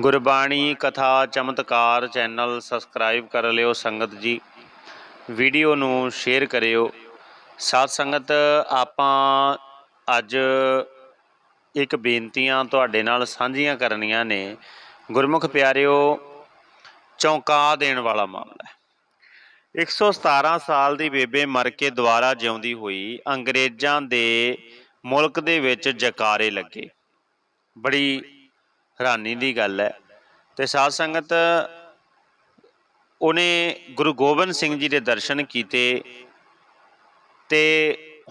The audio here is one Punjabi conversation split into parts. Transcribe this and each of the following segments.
ਗੁਰਬਾਣੀ ਕਥਾ ਚਮਤਕਾਰ ਚੈਨਲ ਸਬਸਕ੍ਰਾਈਬ ਕਰ ਲਿਓ ਸੰਗਤ ਜੀ। ਵੀਡੀਓ ਨੂੰ ਸ਼ੇਅਰ ਕਰਿਓ। ਸਾਧ ਸੰਗਤ, ਆਪਾਂ ਅੱਜ ਇੱਕ ਬੇਨਤੀਆਂ ਤੁਹਾਡੇ ਨਾਲ ਸਾਂਝੀਆਂ ਕਰਨੀਆਂ ਨੇ। ਗੁਰਮੁਖ ਪਿਆਰਿਓ, ਚੌਂਕਾ ਦੇਣ ਵਾਲਾ ਮਾਮਲਾ ਹੈ। 117 ਸਾਲ ਦੀ ਬੇਬੇ ਮਰ ਕੇ ਦੁਬਾਰਾ ਜਿਉਂਦੀ ਹੋਈ ਅੰਗਰੇਜ਼ਾਂ ਦੇ ਮੁਲਕ ਦੇ ਵਿੱਚ ਜਕਾਰੇ ਲੱਗੇ। ਬੜੀ ਹੈਰਾਨੀ ਦੀ ਗੱਲ ਹੈ। ਤੇ ਸਾਧ ਸੰਗਤ ਉਹਨੇ ਗੁਰੂ ਗੋਬਿੰਦ ਸਿੰਘ ਜੀ ਦੇ ਦਰਸ਼ਨ ਕੀਤੇ ਤੇ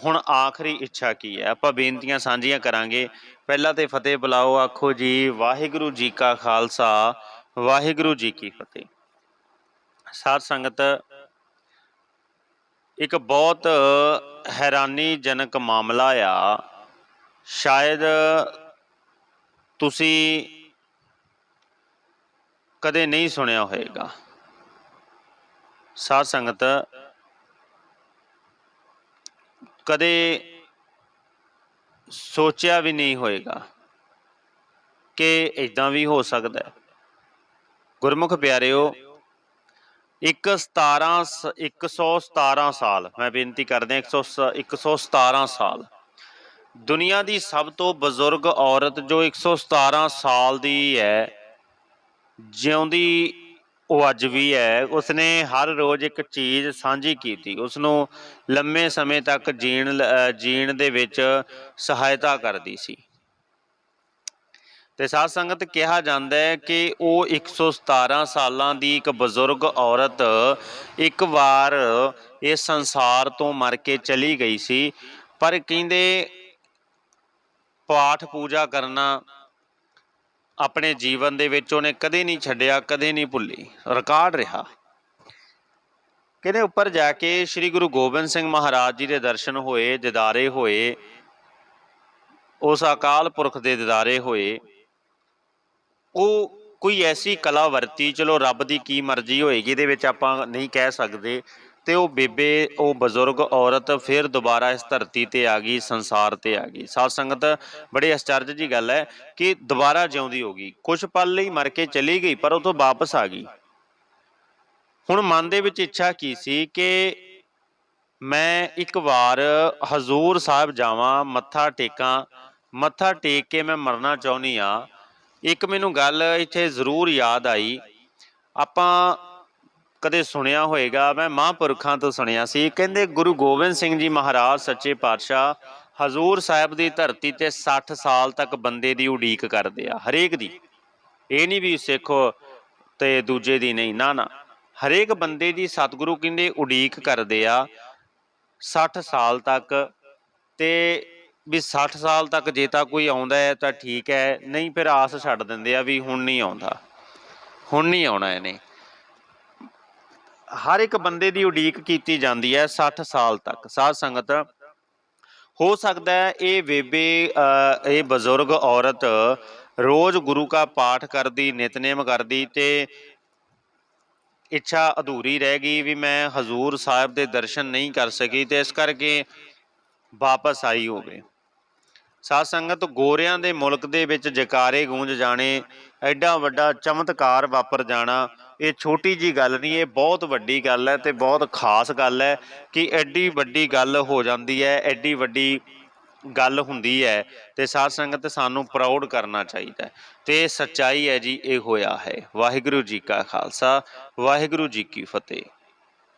ਹੁਣ ਆਖਰੀ ਇੱਛਾ ਕੀ ਹੈ? ਆਪਾਂ ਬੇਨਤੀਆਂ ਸਾਂਝੀਆਂ ਕਰਾਂਗੇ। ਪਹਿਲਾਂ ਤੇ ਫਤਿਹ ਬੁਲਾਓ, ਆਖੋ ਜੀ, ਵਾਹਿਗੁਰੂ ਜੀ ਕਾ ਖਾਲਸਾ, ਵਾਹਿਗੁਰੂ ਜੀ ਕੀ ਫਤਿਹ। ਸਾਧ ਸੰਗਤ, ਇੱਕ ਬਹੁਤ ਹੈਰਾਨੀਜਨਕ ਮਾਮਲਾ ਆ। ਸ਼ਾਇਦ ਤੁਸੀਂ ਕਦੇ ਨਹੀਂ ਸੁਣਿਆ ਹੋਵੇਗਾ ਸਾਧ ਸੰਗਤ ਕਦੇ ਸੋਚਿਆ ਵੀ ਨਹੀਂ ਹੋਏਗਾ ਕਿ ਇਦਾਂ ਵੀ ਹੋ ਸਕਦਾ ਹੈ। ਗੁਰਮੁਖ ਪਿਆਰਿਓ, ਇੱਕ 17 ਸ- 117 ਸਾਲ, ਮੈਂ ਬੇਨਤੀ ਕਰਦਾ 100 117 ਸਾਲ ਦੁਨੀਆ ਦੀ ਸਭ ਤੋਂ ਬਜ਼ੁਰਗ ਔਰਤ ਜੋ 117 ਸਾਲ ਦੀ ਹੈ, ਜਿਉਂਦੀ ਉਹ ਅੱਜ ਵੀ ਹੈ। ਉਸਨੇ ਹਰ ਰੋਜ਼ ਇੱਕ ਚੀਜ਼ ਸਾਂਝੀ ਕੀਤੀ। ਉਸ ਨੂੰ ਲੰਮੇ ਸਮੇਂ ਤੱਕ ਜੀਣ ਜੀਣ ਦੇ ਵਿੱਚ ਸਹਾਇਤਾ ਕਰਦੀ ਸੀ। ਤੇ ਸਾਧ ਸੰਗਤ ਕਿਹਾ ਜਾਂਦਾ ਹੈ ਕਿ ਉਹ 117 ਸਾਲਾਂ ਦੀ ਇੱਕ ਬਜ਼ੁਰਗ ਔਰਤ ਇੱਕ ਵਾਰ ਇਸ ਸੰਸਾਰ ਤੋਂ ਮਰ ਕੇ ਚਲੀ ਗਈ ਸੀ। ਪਰ ਕਹਿੰਦੇ ਪਾਠ ਪੂਜਾ ਕਰਨਾ ਆਪਣੇ ਜੀਵਨ ਦੇ ਵਿੱਚ ਉਹਨੇ ਕਦੇ ਨਹੀਂ ਛੱਡਿਆ, ਕਦੇ ਨਹੀਂ ਭੁੱਲੀ। ਰਿਕਾਰਡ ਰਿਹਾ। ਕਹਿੰਦੇ ਉੱਪਰ ਜਾ ਕੇ ਸ੍ਰੀ ਗੁਰੂ ਗੋਬਿੰਦ ਸਿੰਘ ਮਹਾਰਾਜ ਜੀ ਦੇ ਦਰਸ਼ਨ ਹੋਏ, ਦਿਦਾਰੇ ਹੋਏ, ਉਸ ਅਕਾਲ ਪੁਰਖ ਦੇ ਦਿਦਾਰੇ ਹੋਏ, ਉਹ ਕੋਈ ਐਸੀ ਕਲਾ ਵਰਤੀ, ਚਲੋ ਰੱਬ ਦੀ ਕੀ ਮਰਜ਼ੀ ਹੋਏਗੀ, ਇਹਦੇ ਵਿੱਚ ਆਪਾਂ ਨਹੀਂ ਕਹਿ ਸਕਦੇ। ਤੇ ਉਹ ਬੇਬੇ, ਉਹ ਬਜ਼ੁਰਗ ਔਰਤ ਫਿਰ ਦੁਬਾਰਾ ਇਸ ਧਰਤੀ ਤੇ ਆ ਗਈ, ਸੰਸਾਰ ਤੇ ਆ ਗਈ। ਸਾਧ ਸੰਗਤ, ਬੜੀ ਅਚਰਜ ਜੀ ਗੱਲ ਹੈ ਕਿ ਦੁਬਾਰਾ ਜਿਉਂਦੀ ਹੋ ਗਈ। ਕੁਝ ਪਲ ਲਈ ਮਰ ਕੇ ਚਲੀ ਗਈ, ਪਰ ਉਹ ਤੋਂ ਵਾਪਸ ਆ ਗਈ। ਹੁਣ ਮਨ ਦੇ ਵਿੱਚ ਇੱਛਾ ਕੀ ਸੀ ਕਿ ਮੈਂ ਇੱਕ ਵਾਰ ਹਜ਼ੂਰ ਸਾਹਿਬ ਜਾਵਾਂ, ਮੱਥਾ ਟੇਕਾਂ। ਮੱਥਾ ਟੇਕ ਕੇ ਮੈਂ ਮਰਨਾ ਚਾਹੁੰਦੀ ਆ ਇੱਕ ਮੈਨੂੰ ਗੱਲ ਇੱਥੇ ਜ਼ਰੂਰ ਯਾਦ ਆਈ। ਆਪਾਂ ਕਦੇ ਸੁਣਿਆ ਹੋਵੇਗਾ ਮੈਂ ਮਹਾਂਪੁਰਖਾਂ ਤੋਂ ਸੁਣਿਆ ਸੀ। ਕਹਿੰਦੇ ਗੁਰੂ ਗੋਬਿੰਦ ਸਿੰਘ ਜੀ ਮਹਾਰਾਜ ਸੱਚੇ ਪਾਤਸ਼ਾਹ ਹਜ਼ੂਰ ਸਾਹਿਬ ਦੀ ਧਰਤੀ ਤੇ 60 ਸਾਲ ਤੱਕ ਬੰਦੇ ਦੀ ਉਡੀਕ ਕਰਦੇ ਆ, ਹਰੇਕ ਦੀ। ਇਹ ਨਹੀਂ ਵੀ ਸਿੱਖ ਤੇ ਦੂਜੇ ਦੀ ਨਹੀਂ, ਨਾ ਨਾ। ਹਰੇਕ ਬੰਦੇ ਦੀ ਸਤਿਗੁਰੂ ਕਹਿੰਦੇ ਉਡੀਕ ਕਰਦੇ ਆ 60 ਸਾਲ ਤੱਕ। ਤੇ ਵੀ 60 ਸਾਲ ਤੱਕ ਜੇ ਤਾਂ ਕੋਈ ਆਉਂਦਾ ਹੈ ਤਾਂ ਠੀਕ ਹੈ, ਨਹੀਂ ਫਿਰ ਆਸ ਛੱਡ ਦਿੰਦੇ ਆ ਵੀ ਹੁਣ ਨਹੀਂ ਆਉਂਦਾ। ਹੁਣ ਨਹੀਂ ਆਉਣਾ ਇਹਨੇ। ਹਰ ਇੱਕ ਬੰਦੇ ਦੀ ਉਡੀਕ ਕੀਤੀ ਜਾਂਦੀ ਹੈ 60 ਸਾਲ ਤੱਕ। ਸਾਧ ਸੰਗਤ, ਹੋ ਸਕਦਾ ਹੈ ਇਹ ਬੇਬੇ ਇਹ ਬਜ਼ੁਰਗ ਔਰਤ ਰੋਜ਼ ਗੁਰੂ ਕਾ ਪਾਠ ਕਰਦੀ, ਨਿਤਨੇਮ ਕਰਦੀ ਤੇ ਇੱਛਾ ਅਧੂਰੀ ਰਹਿ ਗਈ ਵੀ ਮੈਂ ਹਜ਼ੂਰ ਸਾਹਿਬ ਦੇ ਦਰਸ਼ਨ ਨਹੀਂ ਕਰ ਸਕੀ ਤੇ ਇਸ ਕਰਕੇ ਵਾਪਸ ਆਈ ਹੋਵੇ। ਸਾਧ ਸੰਗਤ, ਗੋਰਿਆਂ ਦੇ ਮੁਲਕ ਦੇ ਵਿੱਚ ਜਕਾਰੇ ਗੂੰਜ ਜਾਣੇ, ਐਡਾ ਵੱਡਾ ਚਮਤਕਾਰ ਵਾਪਰ ਜਾਣਾ ਇਹ ਛੋਟੀ ਜੀ ਗੱਲ ਨਹੀਂ, ਇਹ ਬਹੁਤ ਵੱਡੀ ਗੱਲ ਹੈ ਤੇ ਬਹੁਤ ਖਾਸ ਗੱਲ ਹੈ ਕਿ ਐਡੀ ਵੱਡੀ ਗੱਲ ਹੋ ਜਾਂਦੀ ਹੈ, ਐਡੀ ਵੱਡੀ ਗੱਲ ਹੁੰਦੀ ਹੈ ਤੇ ਸਾਧ ਸੰਗਤ ਸਾਨੂੰ ਪ੍ਰਾਊਡ ਕਰਨਾ ਚਾਹੀਦਾ ਹੈ ਤੇ ਸੱਚਾਈ ਹੈ ਜੀ, ਇਹ ਹੋਇਆ ਹੈ। ਵਾਹਿਗੁਰੂ ਜੀ ਕਾ ਖਾਲਸਾ, ਵਾਹਿਗੁਰੂ ਜੀ ਕੀ ਫਤਿਹ।